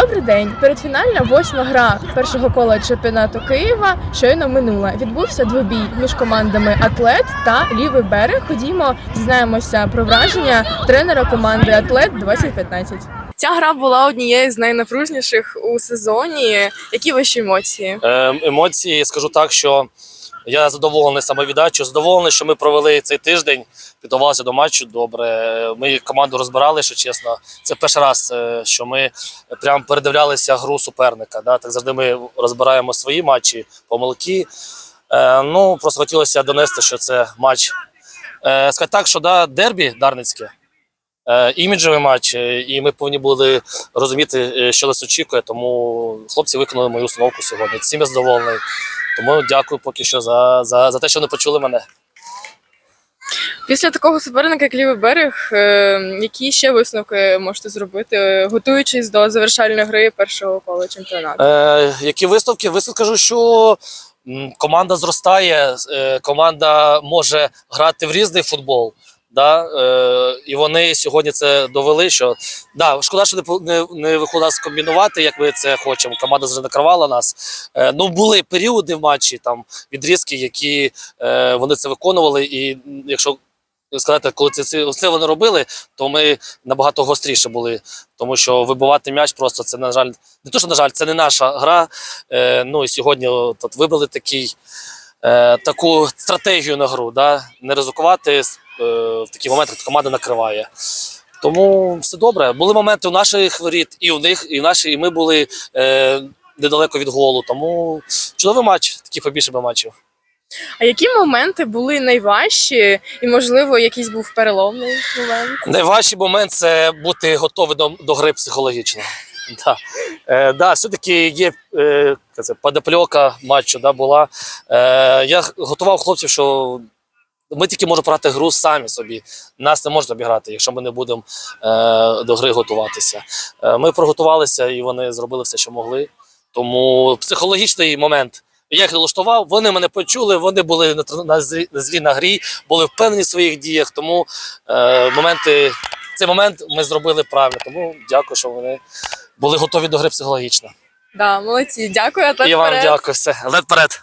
Добрий день. Передфінальна восьма гра першого кола чемпіонату Києва щойно минула. Відбувся двобій між командами Атлет та Лівий берег. Ходімо, дізнаємося про враження тренера команди Атлет 2015. Ця гра була однією з найнапружніших у сезоні. Які ваші емоції? Е, емоції скажу так, що я задоволений самовіддачею, задоволений, що ми провели цей тиждень, підготувалися до матчу добре. Ми команду розбирали, що чесно. Це перший раз, е, що ми прям передивлялися гру суперника. Да? Так завжди ми розбираємо свої матчі, помилки. Е, ну, просто хотілося донести, що це матч. Е, сказати так, що да, дербі Дарницьке. Е, іміджовий матч, і ми повинні були розуміти, що нас очікує. Тому хлопці виконали мою установку сьогодні. Всім я задоволений. Тому дякую поки що за, за, за те, що не почули мене. Після такого суперника, як Лівий берег, е, які ще висновки можете зробити, е, готуючись до завершальної гри першого кола чемпіонату? Е, які висновки? Висновки скажу, що команда зростає, е, команда може грати в різний футбол. Да? Е, і вони сьогодні це довели. Що да, шкода, що не, не, виходить скомбінувати, як ми це хочемо. Команда вже накривала нас. Е, ну, були періоди в матчі, там відрізки, які е, вони це виконували. І якщо сказати, коли це, це, це вони робили, то ми набагато гостріше були. Тому що вибивати м'яч просто це, на жаль, не то, що на жаль, це не наша гра. Е, ну і сьогодні от, от вибрали такий, е, таку стратегію на гру, да? не ризикувати е, в такі моменти, коли команда накриває. Тому все добре. Були моменти у наших воріт, і у них, і в наші, і ми були е, недалеко від голу. Тому чудовий матч, таких побільше би матчів. А які моменти були найважчі, і можливо, якийсь був переломний момент? Найважчий момент це бути готовий до, до гри психологічно. Да. Е, да, все-таки є е, як подопльока матчу да, була. Е, я готував хлопців, що ми тільки можемо грати гру самі собі. Нас не можна обіграти, якщо ми не будемо е, до гри готуватися. Е, ми приготувалися і вони зробили все, що могли. Тому психологічний момент. Я їх налаштував, вони мене почули, вони були на, на злі на грі, були впевнені в своїх діях. Тому е, моменти, цей момент ми зробили правильно. Тому дякую, що вони були готові до гри психологічно. Да, молодці, дякую. І вам дякую. Все, лед вперед.